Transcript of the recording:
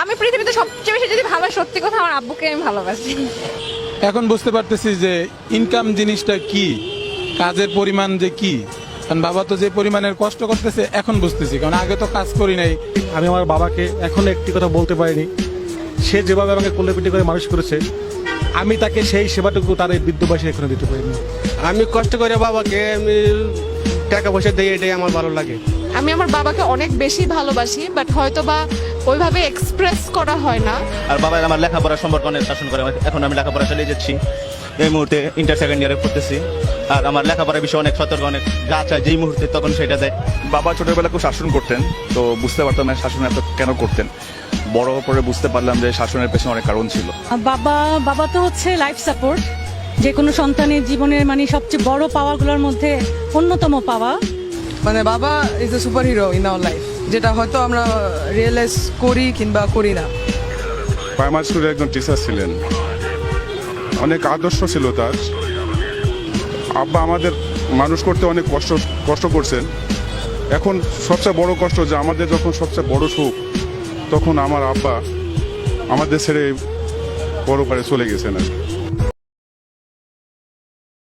আমি পৃথিবীতে সবচেয়ে বেশি যদি ভালো সত্যি কথা আমার আব্বুকে আমি ভালোবাসি। এখন বুঝতে পারতেছি যে ইনকাম জিনিসটা কি কাজের পরিমাণ যে কি। কারণ বাবা তো যে পরিমাণের কষ্ট করতেছে এখন বুঝতেছি। কারণ আগে তো কাজ করি নাই। আমি আমার বাবাকে এখনও একটি কথা বলতে পারিনি। সে যেভাবে আমাকে কোলে পিটি করে মানুষ করেছে আমি তাকে সেই সেবাটুকু তার এই বৃদ্ধ বয়সে এখনও দিতে পারিনি। আমি কষ্ট করে বাবাকে আমি টাকা পয়সা দিই এটাই আমার ভালো লাগে। আমি আমার বাবাকে অনেক বেশি ভালোবাসি বাট হয়তো বা ওইভাবে এক্সপ্রেস করা হয় না। আর বাবা আমার লেখাপড়া সম্পর্কে অনেক শাসন করে এখন আমি লেখাপড়া চালিয়ে যাচ্ছি। এই মুহূর্তে ইন্টার সেকেন্ড ইয়ারে পড়তেছি। আর আমার লেখাপড়ার বিষয়ে অনেক সতর্ক অনেক যা চায় যেই মুহূর্তে তখন সেটা দেয়। বাবা ছোটবেলা খুব শাসন করতেন তো বুঝতে পারতাম না শাসন এত কেন করতেন। বড় পরে বুঝতে পারলাম যে শাসনের পেছনে অনেক কারণ ছিল। বাবা বাবা তো হচ্ছে লাইফ সাপোর্ট যে কোনো সন্তানের জীবনের মানে সবচেয়ে বড় পাওয়াগুলোর মধ্যে অন্যতম পাওয়া মানে বাবা is a super hero in our life যেটা হয়তো আমরা রিয়েলাইজ করি কিংবা করি না। প্রাইমারি স্কুলের একজন টিচার ছিলেন। অনেক আদর্শ ছিল তার। আব্বা আমাদের মানুষ করতে অনেক কষ্ট কষ্ট করছেন। এখন সবচেয়ে বড় কষ্ট যে আমাদের যখন সবচেয়ে বড় সুখ, তখন আমার আব্বা আমাদের ছেড়ে বড় পারে চলে গেছেন আর কি।